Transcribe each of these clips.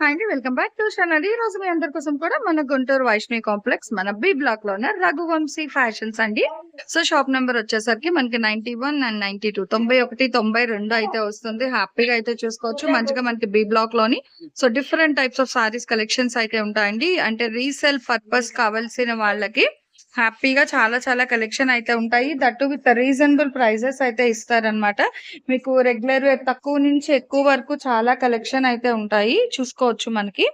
Hi అండి. Welcome back to channel. ఈ రోజు మీ అందరి కోసం కూడా మన గుంటూరు వైష్ణవి కాంప్లెక్స్ మన బి బ్లాక్లో ఉన్న రఘువంశీ ఫ్యాషన్స్ అండి. సో షాప్ నెంబర్ వచ్చేసరికి మనకి 91 అండ్ 92 91, 92 అయితే వస్తుంది. హ్యాపీగా అయితే చూసుకోవచ్చు. మంచిగా మనకి B బ్లాక్లోని so different types of saris collections అయితే ఉంటాయండి. అంటే రీసేల్ పర్పస్ కావాల్సిన వాళ్ళకి హ్యాపీగా చాలా చాలా కలెక్షన్ అయితే ఉంటాయి. దట్టు విత్ రీజనబుల్ ప్రైజెస్ అయితే ఇస్తారనమాట. మీకు రెగ్యులర్ తక్కువ నుంచి ఎక్కువ వరకు చాలా కలెక్షన్ అయితే ఉంటాయి. చూసుకోవచ్చు మనకి.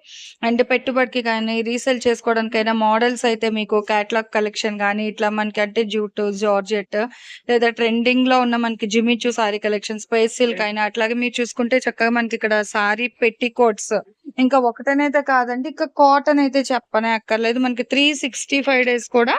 అండ్ పెట్టుబడికి కానీ, రీసేల్ చేసుకోవడానికైనా మోడల్స్ అయితే మీకు క్యాటలాగ్ కలెక్షన్ గానీ, ఇట్లా మనకి అంటే జూట్, జార్జెట్ లేదా ట్రెండింగ్లో ఉన్న మనకి జిమిచూ సారీ కలెక్షన్, స్పేస్ సిల్క్ అయినా అట్లాగే మీరు చూసుకుంటే చక్కగా మనకి ఇక్కడ సారీ పెట్టికోట్స్ ఇంకా ఒకటనైతే కాదండి. ఇంకా కాటన్ అయితే చెప్పనే అక్కర్లేదు. మనకి 365 డేస్ కూడా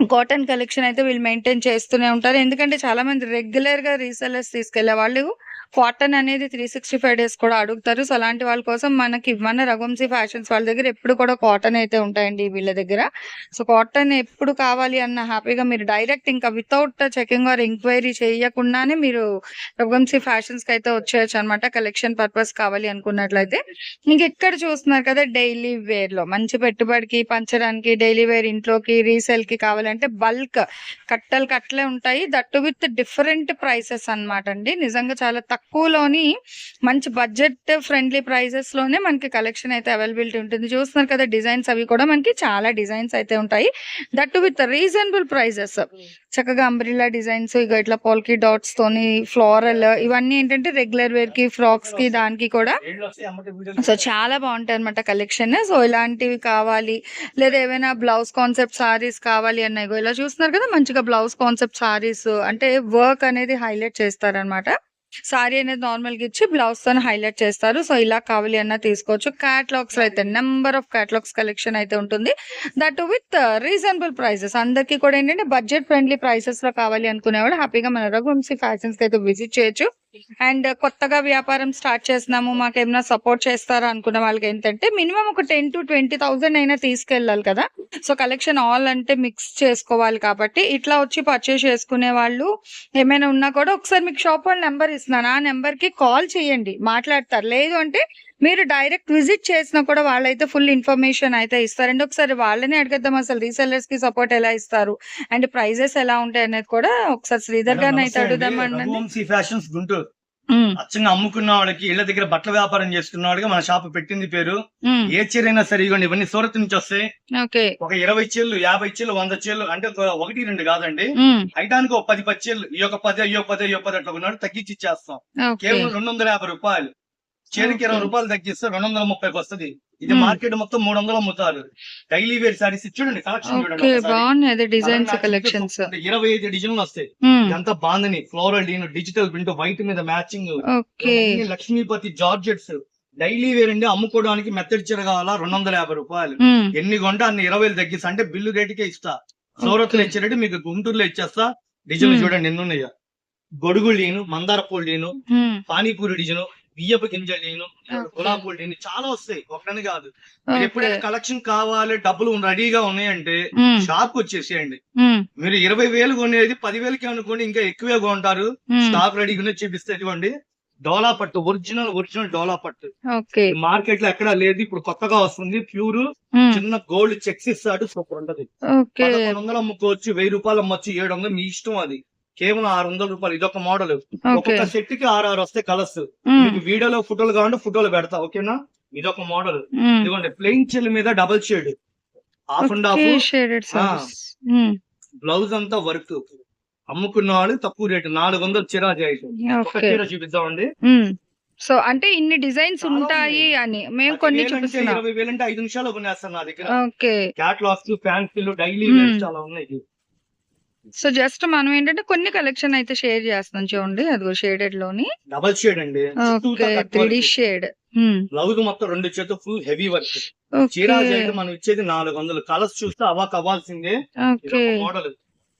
కాటన్ కలెక్షన్ అయితే వీళ్ళు మెయింటైన్ చేస్తూనే ఉంటారు. ఎందుకంటే చాలా మంది రెగ్యులర్గా రీసెలర్స్ తీసుకెళ్ళే వాళ్ళు కాటన్ అనేది 365 డేస్ కూడా అడుగుతారు. సో అలాంటి వాళ్ళ కోసం మనకి మన రఘువంశీ ఫ్యాషన్స్ వాళ్ళ దగ్గర ఎప్పుడు కూడా కాటన్ అయితే ఉంటాయండి వీళ్ళ దగ్గర. సో కాటన్ ఎప్పుడు కావాలి అన్న హ్యాపీగా మీరు డైరెక్ట్ ఇంకా వితౌట్ చెకింగ్ ఆర్ ఎంక్వైరీ చేయకుండానే మీరు రఘువంశీ ఫ్యాషన్స్కి అయితే వచ్చేయచ్చు అనమాట. కలెక్షన్ పర్పస్ కావాలి అనుకున్నట్లయితే. ఇంకా ఇక్కడ చూస్తున్నారు కదా డైలీ వేర్లో మంచి పెట్టుబడికి, పంచడానికి, డైలీ వేర్ ఇంట్లోకి, రీసేల్ కి కావాలంటే బల్క్ కట్టలు కట్టలే ఉంటాయి. దట్టు విత్ డిఫరెంట్ ప్రైసెస్ అన్నమాట అండి. నిజంగా చాలా తక్కువలోని మంచి బడ్జెట్ ఫ్రెండ్లీ ప్రైసెస్లోనే మనకి కలెక్షన్ అయితే అవైలబిలిటీ ఉంటుంది. చూస్తున్నారు కదా డిజైన్స్ అవి కూడా మనకి చాలా డిజైన్స్ అయితే ఉంటాయి. That with reasonable prices. చక్కగా అంబ్రిల్లా డిజైన్స్ ఇక ఇట్లా పోల్కి డాట్స్ తోని ఫ్లోరల్ ఇవన్నీ ఏంటంటే రెగ్యులర్ వేర్కి, ఫ్రాక్స్కి దానికి కూడా సో చాలా బాగుంటాయి అనమాట కలెక్షన్. సో ఇలాంటివి కావాలి లేదా ఏవైనా బ్లౌజ్ కాన్సెప్ట్ సారీస్ కావాలి అని ఇగో ఇలా చూస్తున్నారు కదా మంచిగా బ్లౌజ్ కాన్సెప్ట్ సారీస్ అంటే వర్క్ అనేది హైలైట్ చేస్తారనమాట. సారీ అనేది నార్మల్‌గా ఇచ్చి బ్లౌజ్ తోని హైలైట్ చేస్తారు. సో ఇలా కావాలి అన్నా తీసుకోవచ్చు. క్యాటలాగ్స్ అయితే నంబర్ ఆఫ్ క్యాటలాగ్స్ కలెక్షన్ అయితే ఉంటుంది. That with reasonable prices. అందరికీ కూడా ఏంటంటే బడ్జెట్ ఫ్రెండ్లీ ప్రైసెస్లో కావాలి అనుకునేవాడు హ్యాపీగా మన రఘువంశీ ఫ్యాషన్స్ అయితే విజిట్ చేయొచ్చు. అండ్ కొత్తగా వ్యాపారం స్టార్ట్ చేస్తున్నాము ఏమైనా సపోర్ట్ చేస్తారా అనుకున్న వాళ్ళకి ఏంటంటే మినిమం ఒక టెన్ టు ట్వంటీ థౌసండ్ అయినా తీసుకెళ్ళాలి కదా! సో కలెక్షన్ ఆల్ అంటే మిక్స్ చేసుకోవాలి కాబట్టి ఇట్లా వచ్చి పర్చేస్ చేసుకునే వాళ్ళు ఏమైనా ఉన్నా కూడా ఒకసారి మీకు షాప్ వాళ్ళ నెంబర్ ఇస్తున్నాను. ఆ నెంబర్కి కాల్ చేయండి. మాట్లాడతారు. లేదు అంటే మీరు డైరెక్ట్ విజిట్ చేసినా కూడా వాళ్ళైతే ఫుల్ ఇన్ఫర్మేషన్ అయితే ఇస్తారండి. ఒకసారి వాళ్ళనే అడిగేద్దాం అసలు రీసెల్లర్స్కి సపోర్ట్ ఎలా ఇస్తారు? అండ్ ప్రైజెస్ ఎలా ఉంటాయి అనేది కూడా ఒకసారి శ్రీధర్ గారిని అయితే నమస్తే అండి. అడుగుదామండి. రఘువంశీ ఫ్యాషన్స్ గుంటూరు. అచ్చంగా అమ్ముకున్న వాళ్ళకి ఇళ్ళ దగ్గర బట్టల వ్యాపారం చేసుకున్న వాడికి మన షాప్ పెట్టింది పేరు. ఏ చీర అయినా సరే ఇవ్వండి ఇవన్నీ సూరత్ నుంచి వస్తాయి. ఒక 20 చీరలు, 50 చీరలు, 100 చీరలు అంటే ఒక ఒకటి రెండు కాదండి. ఐటానికి ఒక 10 10 చీరలు ఈ యొక్క 10 ఈ 10 ఈ 10 అట్లా ఉన్నాడు తగ్గించి ఇచ్చేస్తాం. కేవలం 250 రూపాయలు. చీరకి ఓకే. 20 రూపాయలు తగ్గిస్తే 230కి వస్తది. ఇది. మార్కెట్ మొత్తం 300 అమ్ముతారు. డైలీ వేర్ సారీస్ చూడండి కలెక్షన్ చూడండి. బాగున్నాయి డిజైన్స్ కలెక్షన్స్. 25 డిజైన్లు వస్తాయి. ఎంత బాగుందని ఫ్లోరల్ డీన్ డిజిటల్ ప్రింట్ వైట్ మీద matching Lakshmipati georgettes daily wear అండి అమ్ముకోవడానికి మెత్తడి చీర కావాలా రెండు వందల యాభై రూపాయలు. ఎన్ని కొంటే అన్ని ఇరవై తగ్గిస్తా అంటే బిల్లు రేటుకే ఇస్తా సూరత్లో. ఇచ్చేటట్టు మీకు గుంటూరులో ఇచ్చేస్తా డిజైన్. చూడండి ఎన్ని ఉన్నాయో గొడుగు డీను మందార పూల. పానీపూరి డిజైన్ బియ్యపు గింజల. గులాబీ డీను చాలా వస్తాయి ఒకటని కాదు మీరు. ఎప్పుడైనా కలెక్షన్ కావాలి డబ్బులు రెడీగా ఉన్నాయంటే. షాప్ వచ్చేసేయండి హ్మ్. మీరు ఇరవై వేలు కొనేది పదివేలకి అనుకోండి ఇంకా ఎక్కువే కొంటారు. స్టాక్ రెడీగా చూపిస్తే ఇదిగోండి డోలా పట్టు ఒరిజినల్ ఒరిజినల్ డోలా పట్టు. మార్కెట్లో ఎక్కడా లేదు ఇప్పుడు కొత్తగా వస్తుంది ప్యూర్. చిన్న గోల్డ్ చెక్స్ ఇస్తాడు సూపర్ ఉంటది. పదకొండు వందలు అమ్ముకోవచ్చు వెయ్యి రూపాయలు అమ్మొచ్చు ఏడు వందలు మీ ఇష్టం అది కేవలం ఆరు వందల రూపాయలు ఇదొక మోడల్. ఒక్కొక్క సెట్కి ఆరు ఆరు వస్తాయి కలర్స్. మీకు వీడియోలో ఫోటోలు కావాలంటే ఫోటోలు పెడతా ఓకేనా ఇదొక మోడల్. ఇదిగోండి ప్లెయిన్ చెల్ మీద double shade half and half. Blouse అంతా వర్క్ అమ్ముకున్న వాళ్ళు తక్కువ రేటు నాలుగు వందలు చీర. చీర చూపిద్దామండి. సో అంటే ఇన్ని డిజైన్స్ ఉంటాయి. అని మేము కొన్ని చూపిస్తున్నాం. ఇరవై వేలు అంటే ఐదు నిమిషాలు కొనేస్తాను నా దగ్గర ఓకే. క్యాట్లాగ్స్ ఫ్యాన్సీలు డైలీ చాలా ఉన్నాయి సో జస్ట్ మనం ఏంటంటే కొన్ని కలెక్షన్ అయితే షేర్ చేస్తున్నాం చూడండి. అదిగో షేడెడ్లోని. డబల్ షేడ్ అండి. Okay three D shade blouse మొత్తం రెండు చేతులు ఫుల్ హెవీ వర్క్ చీర ఓకే అయితే మనం ఇచ్చేది నాలుగు వందలు. కలర్స్ చూస్తే అవాక్ అవ్వాల్సిందే మోడల్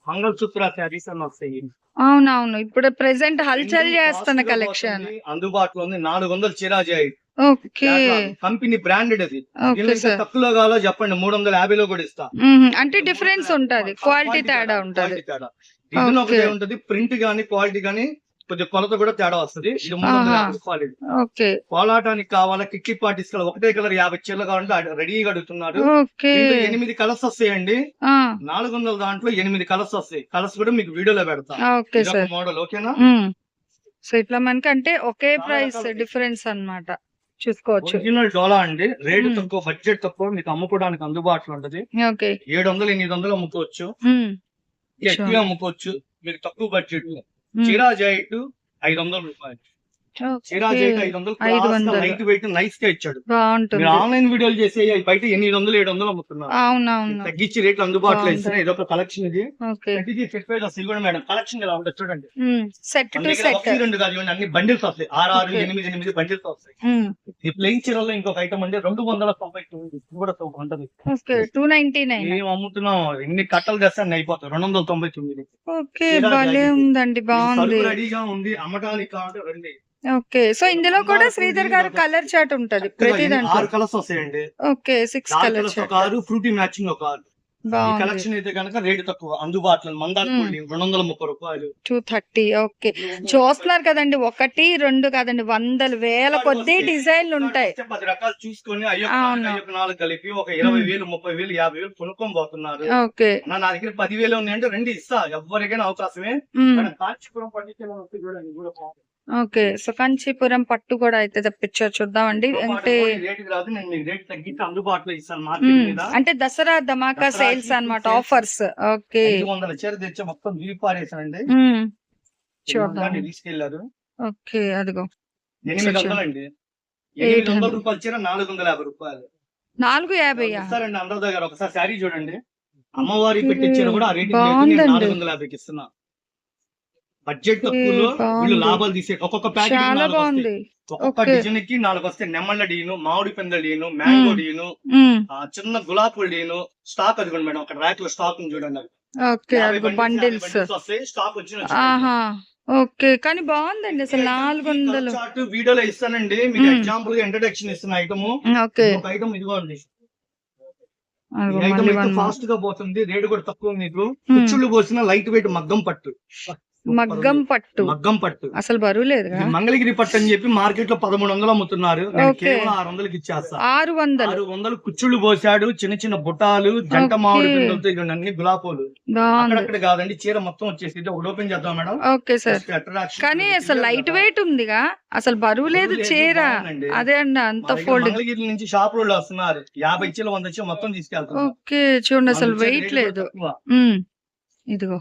మంగళసూత్ర శారీస్ అని వస్తాయి. అవునవును. ఇప్పుడు ప్రెసెంట్ హల్చల్ చేస్తున్న కలెక్షన్ అందుబాటులో ఉంది. నాలుగు వందలు చిరాజాయి ఓకే. కంపెనీ బ్రాండెడ్ అది. తక్కువలో కావాలో చెప్పండి మూడు వందల యాభైలో కూడా ఇస్తా. అంటే డిఫరెన్స్ ఉంటది. క్వాలిటీ తేడా ఉంటది. డిజైన్ ఒకటే. ఉంటది. ప్రింట్ గానీ క్వాలిటీ గానీ కొద్దిగా కొలత కూడా తేడా వస్తుంది. ఇది మూడు వందల ఆహా. యాభై క్వాలిటీ కోలాటానికి కావాలా కిట్టి పార్టీస్ కావాలి ఒకటే కలర్ యాభై చీరలు కావాలంటే రెడీగా అడుగుతున్నారు. ఎనిమిది కలర్స్ వస్తాయండి. నాలుగు వందల దాంట్లో ఎనిమిది కలర్స్ వస్తాయి. కలర్స్ కూడా మీకు వీడియోలో పెడతా. మోడల్ ఓకేనా? సో ఇట్లా మనకి అంటే ఒకే ప్రైస్ డిఫరెన్స్ అన్నమాట. చూసుకోవచ్చు. ఒరిజినల్ డోలా అండి. రేటు. తక్కువ బడ్జెట్ తక్కువ మీకు అమ్ముకోవడానికి అందుబాటులో ఉంటది. ఏడు వందలు ఎనిమిది వందలు అమ్ముకోవచ్చు ఎక్కువ అమ్ముకోవచ్చు. మీకు తక్కువ బడ్జెట్ చీరా జాయిట్ ఐదు వందల రూపాయలు. చీరా జాయిట్ ఐదు వందలు ఐదు వందలు. లైట్ వెయిట్ నైస్గా ఇచ్చాడు. బాగుంటుంది. ఆన్లైన్ వీడియోలు చేసే బయట ఎనిమిది వందలు ఏడు వందలు అమ్ముతున్నారు. తగ్గించి రేట్లు అందుబాటులో. ఇస్తున్నాయి. ఇదొక కలెక్షన్ ఇది. ఇది కూడా మేడం. కలెక్షన్ ఉంటుంది చూడండి. సెట్ రెండు కాదు అన్ని బండిల్స్ వస్తాయి. ఆరు ఆరు. ఎనిమిది ఎనిమిది బండిల్స్ వస్తాయి. ఈ ప్లెయిన్ చీరలో ఇంకొక ఐటమ్ అంటే రెండు వందల తొంభై తొమ్మిది ఇది. కూడా ఒక ఉంటది. టూ నైన్టీ నైన్ మేము అమ్ముతున్నాం? ఎన్ని కట్టలు తెస్తే అన్ని అయిపోతాయి. రెండు వందల తొంభై తొమ్మిది. ఓకే. ఉందండి. బాగుంది. రెడీగా ఉంది అమ్మటానికి కావాలంటే రండి. ఓకే. సో ఇందులో కూడా శ్రీధర్ గారు కలర్ చాట్ ఉంటది ప్రతి ఆరు దాంట్లో. కలర్స్ వస్తాయండి. ఓకే సిక్స్ కలర్ ఒక ఆరు ఫ్రూటీ మ్యాచింగ్ ఒక ఆరు. ఈ కలెక్షన్ అయితే కనుక రేటు తక్కువ. అందుబాటులో మందార మ్మ్. పూలు రెండు వందల ముప్పై రూపాయలు. Two thirty okay. చూస్తున్నారు కదండి ఒకటి రెండు కాదండి వందలు వేల కొద్ది డిజైన్లు ఉంటాయి. పది రకాలు చూసుకొని అయ్యొక్క. నాలుగు, కలిపి ఒక ఇరవై. వేలు ముప్పై వేలు యాభై వేలు కొనుక్కొని పోతున్నారు. ఓకే. నా దగ్గర పదివేలు ఉన్నాయంటే రెండు ఇస్తా. ఎవరికైనా అవకాశమే. కాంచీపురం పండించాలని చూడండి కూడా. ఓకే. సో కంచీపురం పట్టు కూడా అయితే తెప్పించారు చూద్దామండి. అంటే అంటే దసరా ధమాకా సేల్స్ sales. Offers okay. మొత్తం చూద్దాం. తీసుకెళ్ళారు. ఓకే అదిగో. నాలుగు యాభై అందరి దగ్గర ఒకసారి చూడండి. అమ్మవారి పెట్టే చీర కూడా రేటు. నాలుగు వందల యాభైకి ఇస్తున్నా. బడ్జెట్ తక్కువలో. వీళ్ళు లాభాలు తీసే ఒక్కొక్క ప్యాకెట్ ఒక్కొక్క. డిజైన్కి నాలుగు వస్తాయి. నెమ్మళ్ళ డీను మామిడి పెందల డీను మ్యాంగో. డీను చిన్న గులాబీ డీను స్టాక్ అదిగోండి మేడం ఒక ర్యాక్లో స్టాక్ చూడండి బండిల్స్ స్టాక్ వచ్చిన ఓకే. కానీ బాగుందండి అసలు నాలుగు వందలు. చార్ట్ వీడియోలో ఇస్తానండి. మీకు. ఎగ్జాంపుల్గా ఇంట్రడక్షన్ ఇస్తున్న ఐటమ్ ఓకే. ఒక ఐటమ్ ఇదిగోండి ఐటమ్ అయితే ఫాస్ట్గా పోతుంది రేటు కూడా తక్కువ మీకు. కుచ్చుళ్ళు పోసిన లైట్ వెయిట్ మగ్గం పట్టు. మగ్గం పట్టు. మగ్గం పట్టు. అసలు బరువు ఇది మంగళగిరి పట్టు అని చెప్పి మార్కెట్లో పదమూడు వందలు అమ్ముతున్నారు. కేవలం ఆరు వందలకి ఇచ్చేస్తా. ఆరు వందలు. ఆరు వందలు కుచ్చుళ్ళు పోసాడు చిన్న చిన్న బుట్టాలు జంట. మామిడి అన్ని గులాబోలు. అక్కడక్కడ కాదండి చీర మొత్తం వచ్చేసి ఒకటి ఓపెన్ చేద్దాం మేడం. Okay sir. కానీ అసలు లైట్ వెయిట్ ఉందిగా. అసలు బరువు లేదు లేదు, చీర. అదే అండి అంత ఫోల్డ్ మంగళగిరి నుంచి షాప్ రోడ్లు వస్తున్నారు. యాభై చీల వంద మొత్తం తీసుకెళ్తున్నారు. ఓకే చూడండి అసలు వెయిట్ లేదు. ఇదిగో.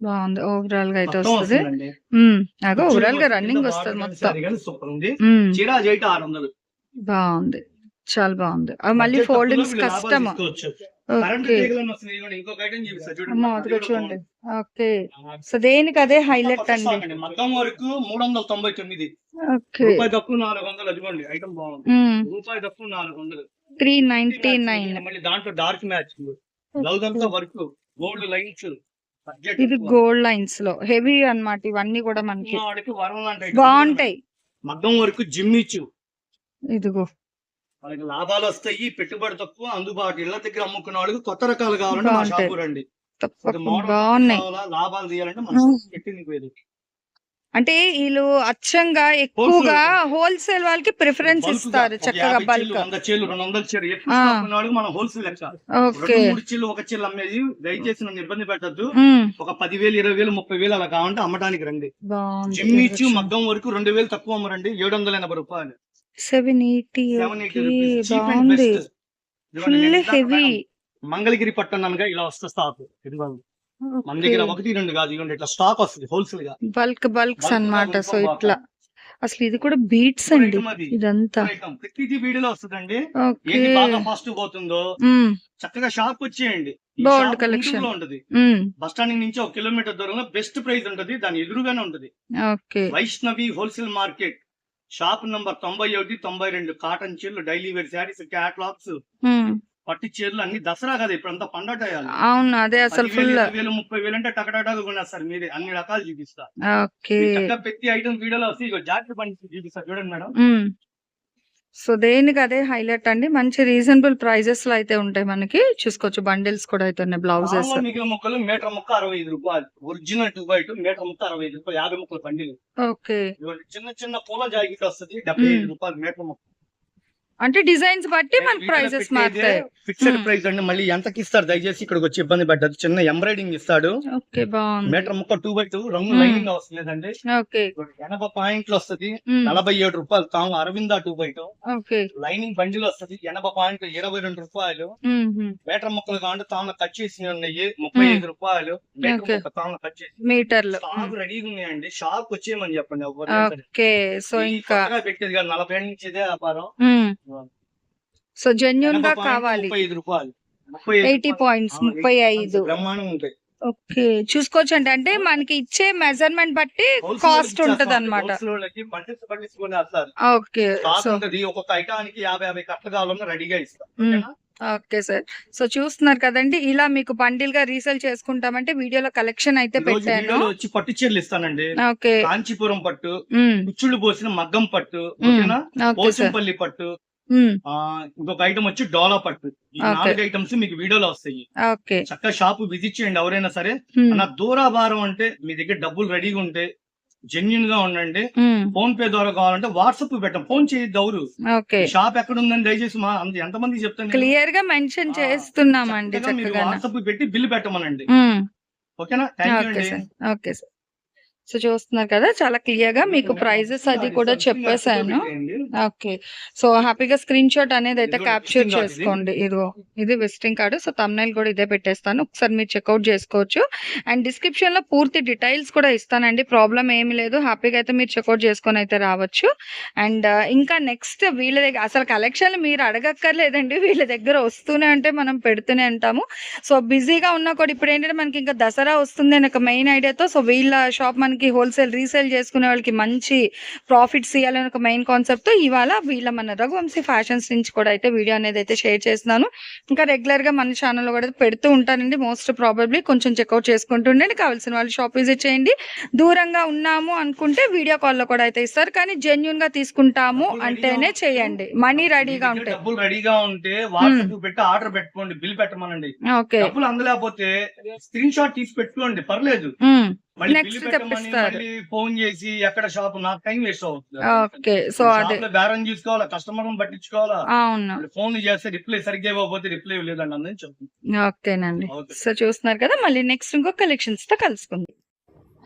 బాగుంది. ఓవరాల్గా అయితే వస్తుంది. కుచ్చుళ్ళు ఓవరాల్గా రన్నింగ్ వస్తుంది మొత్తం. saree కానీ సూపర్ ఉంది. ఉమ్, చీర జైట్ ఆరు వందలు. బాగుంది. చాలా బాగుంది. అవి మళ్ళీ ఫోల్డింగ్స్ కష్టం చూడండి. ఓకే. సో దేనికి అదే హైలైట్ అండి. మగ్గం వరకు మూడు వందల తొంభై తొమ్మిది. ఓకే. రూపాయి తక్కువ నాలుగు వందలు. అదిగోండి ఐటమ్ బాగుంది. రూపాయి తక్కువ నాలుగు వందలు. Three ninety nine. మళ్ళీ దాంట్లో డార్క్ మ్యాచ్ బ్లౌజ్ అంతా వర్క్ గోల్డ్ లైన్స్. ఇది గోల్డ్ లైన్స్లో. హెవీ అన్నమాట. ఇవన్నీ కూడా మనకి. బాగుంటాయి. మగ్గం వరకు జిమ్మిచ్చు ఇదిగో. వాళ్ళకి లాభాలు వస్తాయి పెట్టుబడి తక్కువ అందుబాటు. ఇళ్ళ దగ్గర అమ్ముకున్న వాళ్ళకి కొత్త రకాలు కావాలంటే మా. షాపు రండి. బాగున్నాయి. లాభాలు తీయాలంటే మన. పెట్టింది అంటే వీళ్ళు అచ్చంగా ఎక్కువగా హోల్సేల్ వాళ్ళకి ప్రిఫరెన్స్ ఇస్తారు చక్కగా బల్క్ చీలు, రెండు వందల ఎక్కువ మనం హోల్సేల్ లెక్క మూడు చీలు ఒక చీలు అమ్మేది. దయచేసి నన్ను ఇబ్బంది పెట్టద్దు. ఒక పదివేలు ఇరవై వేలు ముప్పై వేలు అలా కావాలంటే అమ్మడానికి రండి. బాగుంది. జిమ్ ఇచ్చి మగ్గం వరకు రెండు వేలు తక్కువ అమ్మరండి. ఏడు వందల ఎనభై రూపాయలు. సెవెన్ ఎయిటీ బాగుంది. ఫుల్ హెవీ మంగళగిరి పట్టణానుగా ఇలా వస్తుంది స్టాక్ ఇదిగోండి. మన దగ్గర ఒకటి రెండు కాదు ఇదిగోండి ఇట్లా స్టాక్ వస్తుంది హోల్సేల్గా. బల్క్ బల్క్స్ అన్నమాట. సో. ఇట్లా. అసలు ఇది కూడా బీట్స్ అండి. ఇదంతా. ప్రతిదీ వీడియోలో వస్తుందండి. ఏది బాగా ఫాస్ట్ పోతుందో? చక్కగా షాప్ వచ్చేయండి. collection. గుంటూరులో ఉంటది. బస్ స్టాండ్ నుంచి ఒక కిలోమీటర్ దూరంలో బెస్ట్ ప్రైస్ ఉంటది. దాని ఎదురుగానే ఉంటది. Okay. Vaishnavi wholesale market. Shop number తొంభై ఒకటి తొంభై రెండు. కాటన్ చీరలు డైలీ వేర్ శారీస్ క్యాట్లాగ్స్ పట్టు చీరలు అన్ని దసరా కదా ఇప్పుడు అంతా పండగ. అవును అదే అసలు ఫుల్ వేలు, ముప్పై వేలు అంటే టకటకా కొనేస్తారు మీరే. అన్ని రకాలు చూపిస్తా. ఓకే. పెట్టి ఐటమ్ వీడియోలో వస్తే జాకెట్ బండి చూపిస్తా చూడండి మేడం. సో దేనికి అదే హైలైట్ అండి? మంచి రీజనబుల్ ప్రైజెస్లో అయితే ఉంటాయి మనకి. చూసుకోవచ్చు బండిల్స్ కూడా అయితే ఉన్నాయి బ్లౌజెస్ ముక్కలు మీటర్ ముక్క అరవై ఐదు రూపాయలు. Original two by two meter ముక్క అరవై ఐదు రూపాయలు యాభై ముక్కలు బండిలు. ఓకే. చిన్న చిన్న పూల జాకెట్ వస్తుంది డెబ్బై ఐదు. రూపాయలు మీటర్ ముక్క. అంటే డిజైన్స్ బట్టి మన ప్రైజెస్ మారుతాయి. ఫిక్స్డ్. ప్రైస్ అండి. మళ్ళీ ఎంతకి ఇస్తారు? దయచేసి ఇక్కడికి వచ్చి ఇబ్బంది పెట్టదు చిన్న ఎంబ్రాయిడింగ్ ఇస్తాడు. ఓకే బాగుంది. మీటర్ ముక్క టూ బై టూ రంగు మ్మ్. లైనింగ్ వస్తుందండి ఓకే. ఎనభై పాయింట్లు వస్తుంది. నలభై ఏడు రూపాయలు. తాము Aravinda two by two okay. Lining bundle వస్తుంది. ఎనభై పాయింట్లు ఇరవై రెండు రూపాయలు. మ్మ్. మీటర్ ముక్కలు కావాలంటే తాము కట్ చేసి ఉన్నాయి. ముప్పై. ఐదు రూపాయలు. మీటర్. ముక్క తాము కట్ చేసి. మీటర్లు. స్టాక్ రెడీగా ఉన్నాయండి. షాప్ వచ్చేయమని చెప్పండి. ఓకే. సో ఇంకా పెట్టేది కాదు. నలభై ఏళ్ళ నుంచి ఇదే వ్యాపారం సో జెన్యున్గా కావాలి. ముప్పై ఐదు రూపాయలు. ముప్పై ఐదు ఎయిటీ. పాయింట్స్ ముప్పై 80 ఐదు. బ్రహ్మాండం ఉంటాయి. ఓకే చూసుకోవచ్చు అండి అంటే మనకి ఇచ్చే మెజర్మెంట్ బట్టి కాస్ట్. ఉంటది అనమాట ఓకే స్టాక్ సో ఉంటది. ఒక్కొక్క ఐటానికి యాభై యాభై కట్టలు కావాలన్నా రెడీగా ఇస్తాం. మ్మ్. ఓకేనా? ఓకే సార్ సో చూస్తున్నారు కదండి ఇలా మీకు బండిల్గా రీసేల్ చేసుకుంటామంటే వీడియోలో కలెక్షన్ అయితే పెట్టాను. వచ్చి పట్టు చీరలు ఇస్తానండి. ఓకే. కాంచీపురం పట్టు. కుచ్చుళ్ళు పోసిన మగ్గం పట్టు పోచంపల్లి పట్టు ఇంకొక ఐటమ్ వచ్చి డోలా పట్టు. ఈ. నాలుగు ఐటమ్స్ మీకు వీడియోలో వస్తాయి. చక్కగా షాప్ విజిట్ చేయండి ఎవరైనా సరే. అన్న దూరాభారం అంటే మీ దగ్గర డబ్బులు రెడీగా ఉంటే జెన్యున్గా ఉండండి. ఫోన్ పే ద్వారా కావాలంటే వాట్సాప్ పెట్టం ఫోన్ చేయొద్దు ఎవరు? షాప్ ఎక్కడ ఉందని దయచేసి మా అంత ఎంతమంది చెప్తాను క్లియర్గా మెన్షన్ చేస్తున్నామండి వాట్సాప్ పెట్టి బిల్ పెట్టమనండి. ఓకేనా? థ్యాంక్ యూ అండి. Okay sir. సో చూస్తున్నారు కదా చాలా క్లియర్గా మీకు ప్రైజెస్ అది కూడా చెప్పేశాను. ఓకే. సో హ్యాపీగా స్క్రీన్ షాట్ అనేది అయితే క్యాప్చర్. చేసుకోండి. ఇదిగో ఇది విజిటింగ్ కార్డు సో తమ్నైల్ కూడా ఇదే పెట్టేస్తాను. ఒకసారి మీరు చెక్అవుట్ చేసుకోవచ్చు. అండ్ డిస్క్రిప్షన్లో పూర్తి డీటెయిల్స్ కూడా ఇస్తానండి. ప్రాబ్లం ఏమీ లేదు. హ్యాపీగా అయితే మీరు చెక్అవుట్ చేసుకొని అయితే రావచ్చు. అండ్ ఇంకా నెక్స్ట్ వీళ్ళ దగ్గర అసలు కలెక్షన్ మీరు అడగక్కర్లేదండి. వీళ్ళ దగ్గర వస్తూనే ఉంటే మనం పెడుతూనే ఉంటాము. సో బిజీగా ఉన్నా కూడా ఇప్పుడు ఏంటంటే మనకి ఇంకా దసరా వస్తుంది అని ఒక మెయిన్ ఐడియాతో సో వీళ్ళ షాప్ మనకి హోల్సేల్ రీసేల్ చేసుకునే వాళ్ళకి మంచి ప్రాఫిట్స్ ఇవ్వాలని ఒక మెయిన్ కాన్సెప్ట్ ఇవాళ వీళ్ళ మన రఘువంశీ ఫ్యాషన్స్ నుంచి కూడా అయితే వీడియో అనేది అయితే షేర్ చేస్తున్నాను. ఇంకా రెగ్యులర్గా మన ఛానల్లో కూడా పెడుతూ ఉంటానండి. మోస్ట్ ప్రాబబ్లీ కొంచెం చెక్అవుట్ చేసుకుంటుండండి కావాల్సిన వాళ్ళు షాప్ విజిట్ చేయండి. దూరంగా ఉన్నాము అనుకుంటే వీడియో కాల్లో కూడా అయితే ఇస్తారు. కానీ జెన్యున్గా తీసుకుంటాము అంటేనే చేయండి. మనీ రెడీగా ఉంటాయి డబ్బులు రెడీగా ఉంటే వాట్సాప్ పెట్టి ఆర్డర్ పెట్టుకోండి బిల్ పెట్టమనండి. ఓకే. డబ్బులు అందలేకపోతే స్క్రీన్ షాట్ తీసి పెట్టుకోండి పర్లేదు. పెట్టమని తెప్పిస్తారు. ఫోన్ చేసి ఎక్కడ షాప్ నాకు టైం వేస్ట్ అవుతుంది. ఓకే సో అదే. బేరం చూసుకోవాలా కస్టమర్ పట్టించుకోవాలా? అవును. ఫోన్ చేస్తే రిప్లై సరిగ్గా ఇవ్వకపోతే రిప్లై లేదండి అందరం చెప్తుంది ఓకేనండి. ఓకే. సో చూస్తున్నారు కదా మళ్ళీ నెక్స్ట్ ఇంకో కలెక్షన్స్తో కలుసుకుందాం.